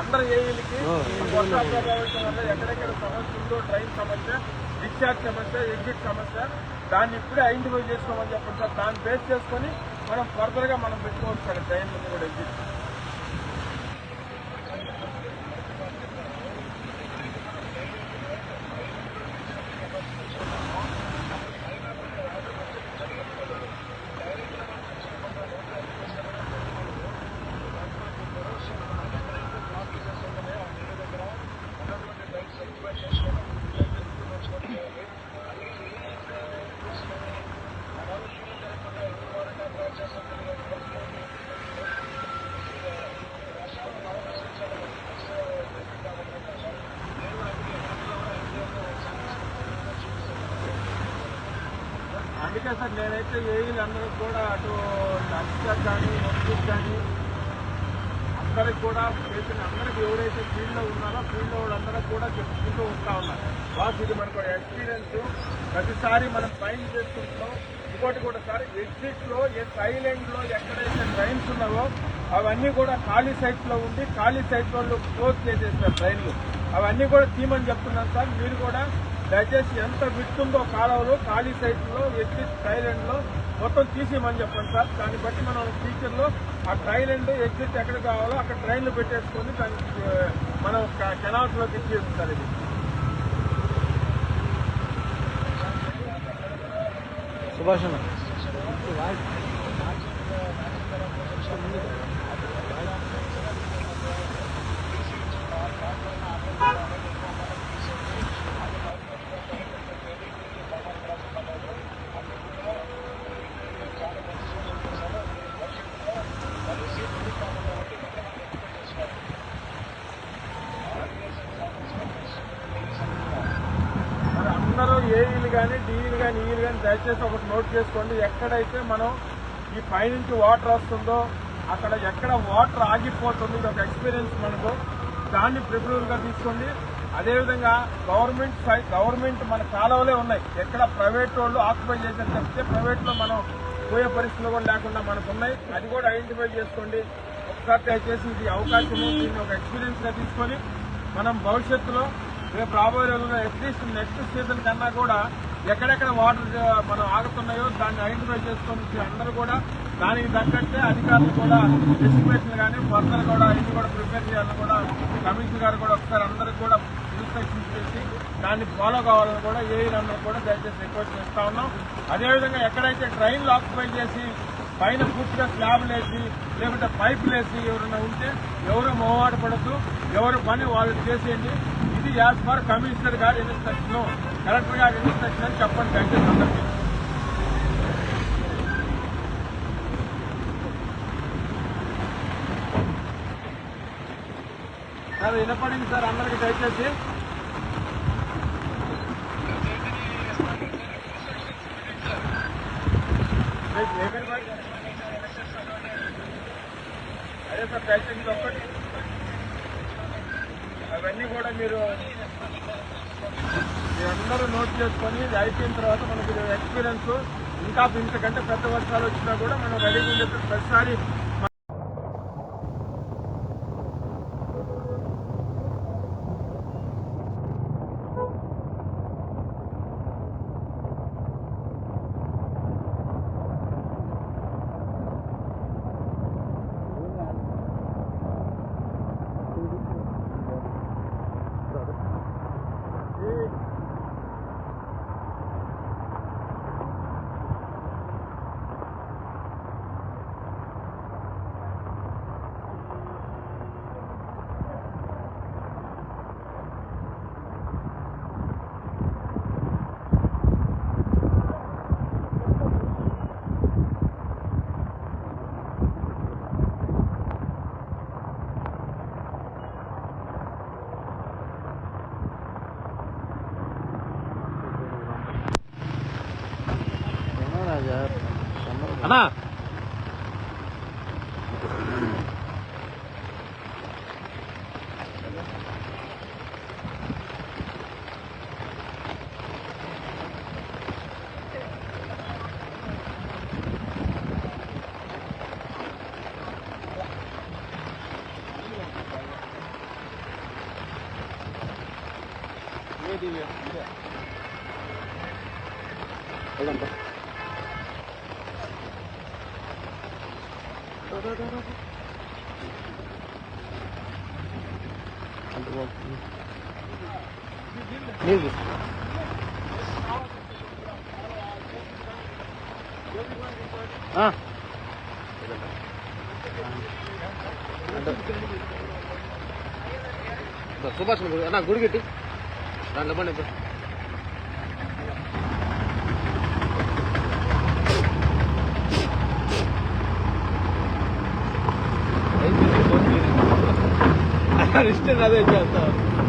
అందరు ఏఈలకి ఎక్కడెక్కడ సమస్య ఉందో ట్రైన్ సమస్య డిశ్చార్జ్ సమస్య ఎగ్జిట్ సమస్య దాన్ని ఇప్పుడే ఐడెంటిఫై చేసుకోమని చెప్పండి సార్. దాన్ని బేస్ చేసుకొని మనం ఫర్దర్గా మనం పెట్టుకోవచ్చు సార్ ట్రైన్ కూడా ఎగ్జిట్. అందుకే సార్ నేనైతే ఏఈలు అందరూ కూడా అటు అధికారు కానీ ఎస్పీస్ కానీ అందరికి కూడా చేసిన అందరికి ఎవరైతే ఫీల్డ్లో ఉన్నారో ఫీల్డ్లో వాళ్ళందరూ కూడా చెప్పుకుంటూ ఉంటా ఉన్నారు. బాస్ ఇది మనకు ఎక్స్పీరియన్స్ ప్రతిసారి మనం ఫైన్ చేసుకుంటున్నాం. ఇంకోటి కూడా సార్ ఎగ్జిట్ ఏ సైలెంట్లో ఎక్కడైతే ట్రైన్స్ ఉన్నావో అవన్నీ కూడా ఖాళీ సైట్లో ఉండి ఖాళీ సైట్ వాళ్ళు క్లోజ్ చేసేస్తారు ట్రైన్లు అవన్నీ కూడా తీమని చెప్తున్నాను సార్. మీరు కూడా దయచేసి ఎంత విడుతుందో కాలువలు ఖాళీ సైట్లో ఎగ్జిట్ ఐలాండ్ మొత్తం తీసేయమని చెప్పండి సార్. దాన్ని బట్టి మనం ఫ్యూచర్లో ఆ ఆ ట్రైలాండ్ ఎగ్జిట్ ఎక్కడ కావాలో అక్కడ ట్రైన్లు పెట్టేసుకొని దానికి మనం కెనాల్స్లోకి సార్ ఇది. సుభాష్ అన్న మరి అందరూ ఏఈలు కానీ డీఈలు కానీ ఈలు కానీ దయచేసి ఒకటి నోట్ చేసుకోండి. ఎక్కడైతే మనం ఈ పైనుంచి వాటర్ వస్తుందో అక్కడ ఎక్కడ వాటర్ ఆగిపోతుంది ఇది ఒక ఎక్స్పీరియన్స్ మనకు. దాన్ని ప్రిఫరబుల్గా తీసుకోండి. అదేవిధంగా గవర్నమెంట్ సై- గవర్నమెంట్ మన కాలువలే ఉన్నాయి. ఎక్కడ ప్రైవేట్ వాళ్ళు ఆక్యుపై చేశారు తప్పితే ప్రైవేట్లో మనం పోయే పరిస్థితులు కూడా లేకుండా మనకు ఉన్నాయి అది కూడా ఐడెంటిఫై చేసుకోండి. ఒకసారి దయచేసి ఇది అవకాశము దీన్ని ఒక ఎక్స్పీరియన్స్గా తీసుకొని మనం భవిష్యత్తులో రేపు రాబోయే రోజుల్లో అట్లీస్ట్ నెక్స్ట్ సీజన్ కన్నా కూడా ఎక్కడెక్కడ వాటర్ మనం ఆగుతున్నాయో దాన్ని ఐడెంటిఫై చేసుకొని అందరూ కూడా దానికి తగ్గట్టే అధికారులు కూడా ఎస్టిమేషన్ కానీ ఫర్దర్ కూడా ఇవి కూడా ప్రిపేర్ చేయాలని కూడా కమిషనర్ గారు కూడా ఒకసారి అందరికి కూడా ఇన్స్ట్రక్షన్స్ చేసి దాన్ని ఫాలో కావాలని కూడా ఏ అందరూ కూడా దయచేసి రిక్వెస్ట్ చేస్తా ఉన్నాం. అదేవిధంగా ఎక్కడైతే ట్రైన్లు ఆక్యుపై చేసి పైన పూర్తిగా స్లాబ్లు వేసి లేకుంటే పైపులు వేసి ఎవరైనా ఉంటే ఎవరు మొహమాట పడద్దు ఎవరు పని వాళ్ళు చేసేయండి. ఇది యాజ్ పర్ కమిషనర్ గారి ఇన్స్ట్రక్షన్ కలెక్టర్ గారి ఇన్స్ట్రక్షన్ అని చెప్పండి దయచేసి అందరికీ. సార్ వినపడింది సార్ అందరికి దయచేసి. అదే సార్ దయచేసి ఒక్కటి. అవన్నీ కూడా మీరు అందరూ నోట్ చేసుకొని ఇది అయిపోయిన తర్వాత మనకి ఎక్స్పీరియన్స్ ఇంకా ఇంతకంటే పెద్ద వర్షాలు వచ్చినా కూడా మనం రెడీగా ఉండేది ప్రతిసారి సుభాష్ గుడి అన్న గుడి కట్టి. దాంట్లో పని ఇప్పుడు ఇష్టం అదే చేస్తా అన్నా అన్న కూర్చో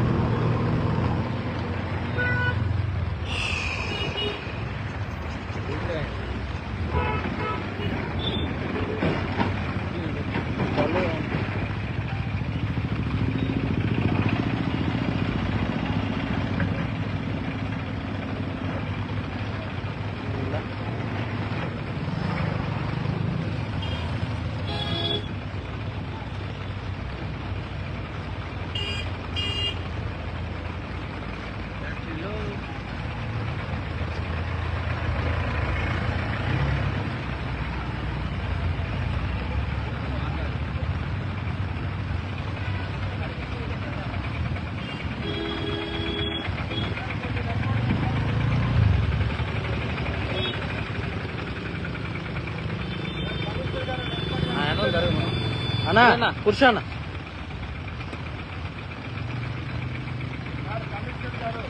అన్న గారు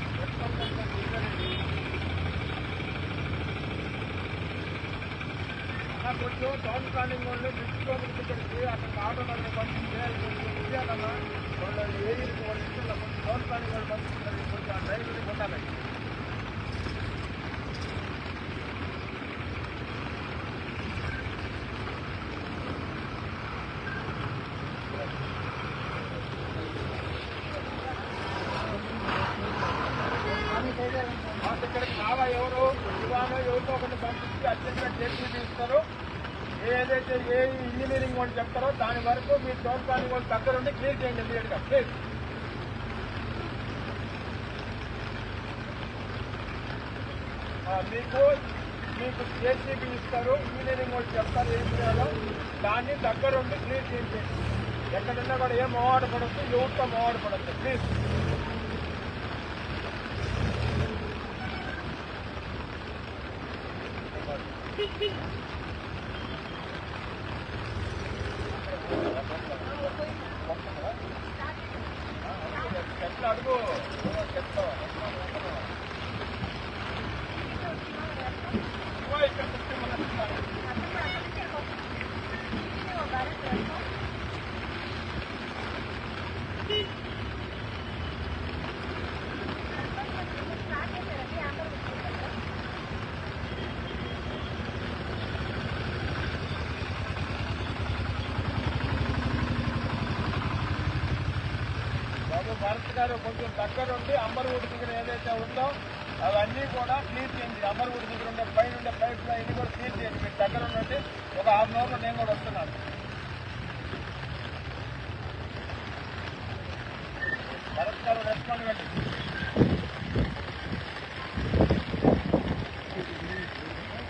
అన్న, కొంచెం టౌన్ ప్లానింగ్ వాళ్ళు డిస్ట్రిక్ట్ దగ్గరికి అక్కడ ఆటో నగర్ పంపించాలి ఇవ్వాలన్నా వాళ్ళు కొంచెం టౌన్ ప్లానింగ్ వాళ్ళు పంపిస్తారు కొంచెం ఆ డ్రైవర్ని కొట్టాలి మాకు ఇక్కడికి కావా ఎవరు ఇవానో పంపించి అత్యంత జేసీబీ ఇస్తారు ఏదైతే ఏ ఇంజనీరింగ్ వాళ్ళు చెప్తారో దాని వరకు మీ టౌన్ వాళ్ళు దగ్గరుండి క్లియర్ చేయండి ఇమీడియట్గా ప్లీజ్ మీకు మీకు జేసీబీ ఇస్తారు ఇంజనీరింగ్ వాళ్ళు చెప్తారు ఏం చేయాలో దాన్ని దగ్గరుండి క్లియర్ చేయండి. ఎక్కడున్నా కూడా ఏం మోవాడు పడద్దు ఎవరితో ప్లీజ్ పడద్దు ప్లీజ్ గారు కొంచెం దగ్గర ఉండి అంబర్వుడ్ దగ్గర ఏదైతే ఉందో అవన్నీ కూడా క్లీన్ చేయండి. అంబర్వుడ్ దగ్గర ఉండే పైన ఉండే పైప్ లైన్ కూడా క్లీన్ చేయండి. మీరు దగ్గర ఉండండి. ఒక హాఫ్ అన్ అవర్లో నేను కూడా వస్తున్నాను. భరత్ గారు రెస్పాండ్ కండి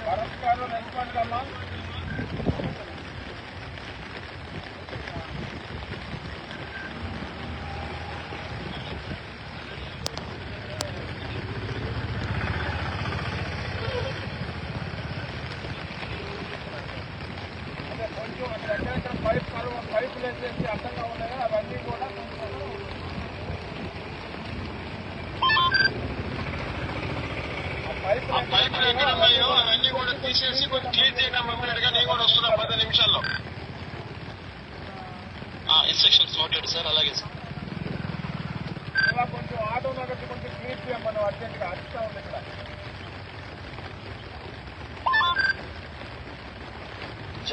భరత్ గారు రెస్పాండ్ అమ్మా అదే కొంచెం అక్కడ ఎక్కడెక్కడ పైప్ కరువు పైపులు వేసేసి అడ్డంగా ఉన్నాయో అవన్నీ కూడా ఆ పైపులు ఎక్కడ ఉన్నాయో అవన్నీ కూడా తీసేసి కొంచెం క్లీన్ చేయడం ఇమ్మీడియట్గా నేను కూడా వస్తున్నా పది నిమిషాల్లో. ఇన్స్ట్రక్షన్స్ నోటెడ్ సార్ అలాగే సార్ ఇలా కొంచెం ఆటో నగదు కొంచెం క్లీన్ చేయమని అర్జెంట్గా అరుస్తా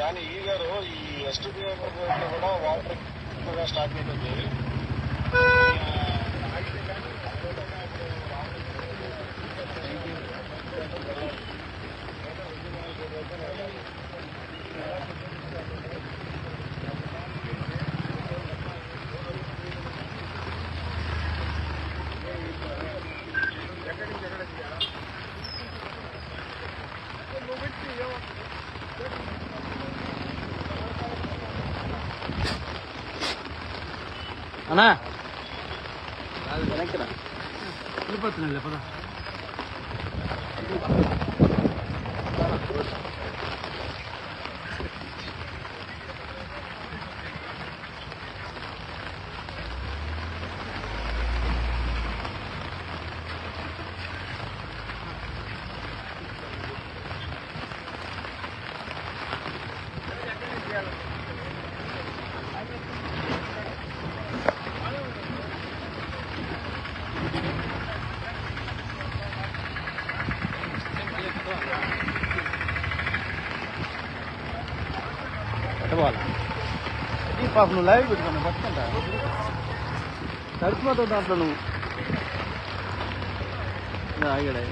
ఉంది ఇక్కడ జాని ఈ గారు ఈ ఎస్టీపీ కూడా వాటర్ స్టార్ట్ అవుతుంది ఎక్కడి నుంచి ఎక్కడ చేయాలా అన్నా వెళ్ళిపోతున్నాయి పద ఈ పాప నువ్వు లైవ్ పెట్టుకున్నా పట్టుకుంటా? తడిచిపోతావు దాంట్లో నువ్వు. ఆగాడా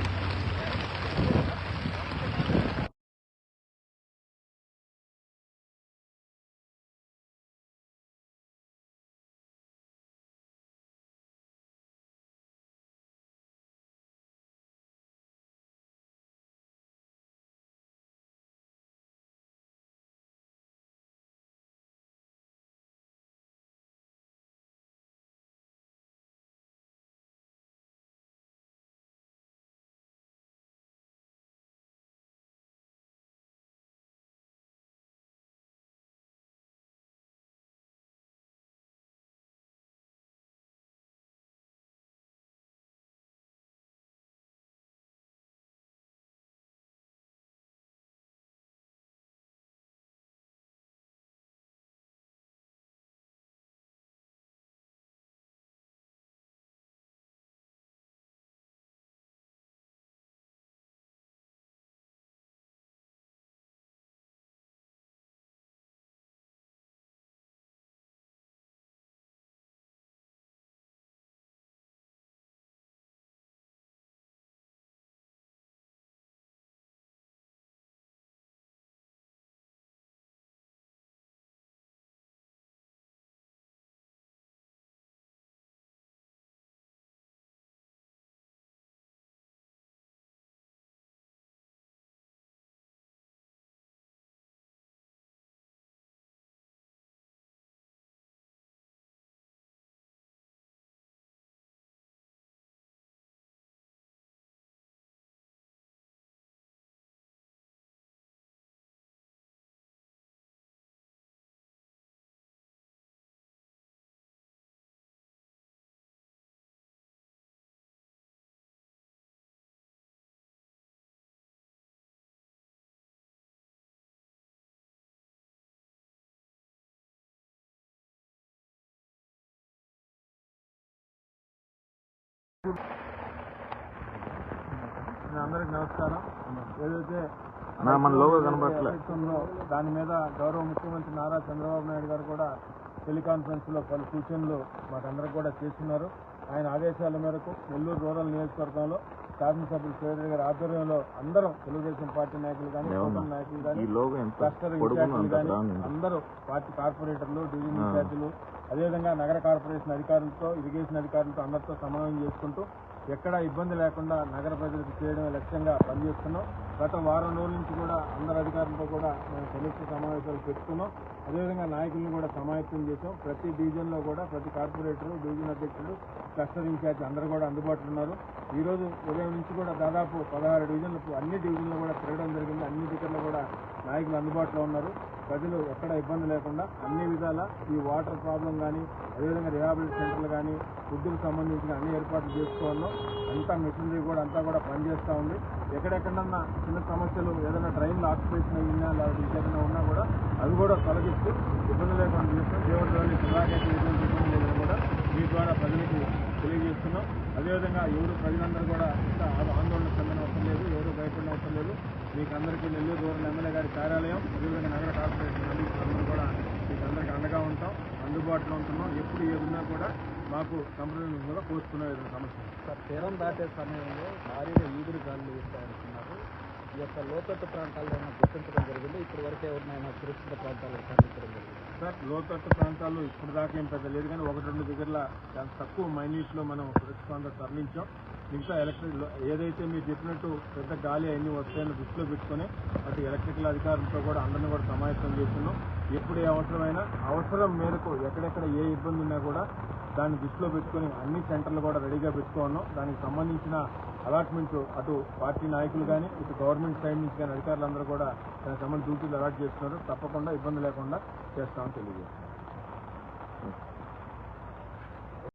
అందరికి నమస్కారం. ఏదైతే మన లోగో దాని మీద గౌరవ ముఖ్యమంత్రి నారా చంద్రబాబు నాయుడు గారు కూడా టెలికాన్ఫరెన్స్లో పలు సూచనలు మాకందరికి కూడా చేస్తున్నారు. ఆయన ఆదేశాల మేరకు నెల్లూరు రూరల్ నియోజకవర్గంలో శాసనసభ్యులు సేవరెడ్డి గారి ఆధ్వర్యంలో అందరం తెలుగుదేశం పార్టీ నాయకులు కానీ కూటమి నాయకులు కానీ క్లస్టర్ ఇన్ఛార్జీలు కానీ. అందరూ పార్టీ కార్పొరేటర్లు డివిజన్ ఇన్ఛార్జీలు అదేవిధంగా నగర కార్పొరేషన్ అధికారులతో ఇరిగేషన్ అధికారులతో అందరితో సమన్వయం చేసుకుంటూ ఎక్కడా ఇబ్బంది లేకుండా నగర ప్రజలకు చేయడమే లక్ష్యంగా పనిచేస్తున్నాం. గత వారం రోజుల నుంచి కూడా అందరు అధికారులతో కూడా మేము సమీక్ష సమావేశాలు పెట్టుకున్నాం. అదేవిధంగా నాయకులను కూడా సమాయత్తం చేసాం ప్రతి డివిజన్లో కూడా ప్రతి కార్పొరేటర్ డివిజన్ అధ్యక్షుడు క్లస్టర్ ఇన్ఛార్జ్ అందరూ కూడా అందుబాటులో ఉన్నారు. ఈరోజు ఉదయం నుంచి కూడా దాదాపు పదహారు డివిజన్లు అన్ని డివిజన్లు కూడా తిరగడం జరిగింది. అన్ని టికెట్లు కూడా నాయకులు అందుబాటులో ఉన్నారు. ప్రజలు ఎక్కడ ఇబ్బంది లేకుండా అన్ని విధాల ఈ వాటర్ ప్రాబ్లం కానీ అదేవిధంగా రిహాబిలిటీ సెంటర్లు కానీ ఫుడ్కు సంబంధించిన అన్ని ఏర్పాట్లు చేసుకోవాలో అంతా మిషనరీ కూడా అంతా కూడా పనిచేస్తూ ఉంది. ఎక్కడెక్కడన్నా చిన్న సమస్యలు ఏదైనా ట్రైన్లో ఆక్యుపేషన్ అయినా లేకపోతే ఇంకేదైనా ఉన్నా కూడా అవి కూడా తొలగిస్తూ ఇబ్బంది లేకుండా చేస్తాం దేవుడి ద్వారా ఎటువంటి కూడా మీ ద్వారా ప్రజలకు తెలియజేస్తున్నాం. అదేవిధంగా ఎవరు ప్రజలందరూ కూడా ఇంకా ఆ- ఆందోళన చెందిన అవసరం లేదు ఎవరు భయపడిన అవసరం లేదు. మీకు అందరికీ నెల్లూరు దూరం ఎమ్మెల్యే గారి కార్యాలయం అదేవిధంగా నగర కార్పొరేషన్ అందరూ కూడా మీకు అందరికీ అండగా ఉంటాం అందుబాటులో ఉంటున్నాం. ఎప్పుడు ఏదున్నా కూడా మాకు కంపెనీ కూడా కోరుకున్నాం ఏదైనా సమస్య సార్ తీరం దాటే సమయంలో భారీగా ఈదురు గాలులు వీస్తాయనుకున్నారు ఈ యొక్క లోతట్టు ప్రాంతాల్లో గుర్తించడం జరిగింది? ఇప్పటి వరకే ఉన్న సురక్షిత ప్రాంతాల్లో తరలించడం జరిగింది. సార్ లోతట్టు ప్రాంతాలు ఇప్పుడు దాకా ఏం పెద్ద లేదు కానీ ఒకటి రెండు దగ్గరలో చాలా తక్కువ మైన్యూట్లో మనం సురక్షిత ప్రాంతాలు తరలించాం. మిగతా ఎలక్ట్రిక్ ఏదైతే మీరు చెప్పినట్టు పెద్ద గాలి అన్ని వస్తాయని దృష్టిలో పెట్టుకొని అటు ఎలక్ట్రికల్ అధికారులతో కూడా అందరిని కూడా సమాయత్తం చేస్తున్నాం. ఎప్పుడు ఏ అవసరమైనా అవసరం మేరకు ఎక్కడెక్కడ ఏ ఇబ్బంది ఉన్నా కూడా దాన్ని దృష్టిలో పెట్టుకుని అన్ని సెంటర్లు కూడా రెడీగా పెట్టుకున్నాం దానికి సంబంధించిన అలాట్మెంట్ అటు పార్టీ నాయకులు కానీ ఇటు గవర్నమెంట్ సైడ్ నుంచి కానీ అధికారులందరూ కూడా దానికి సంబంధించి డ్యూటీలు అలాట్ చేస్తున్నారు. తప్పకుండా ఇబ్బంది లేకుండా చేస్తామని తెలియజేస్తున్నారు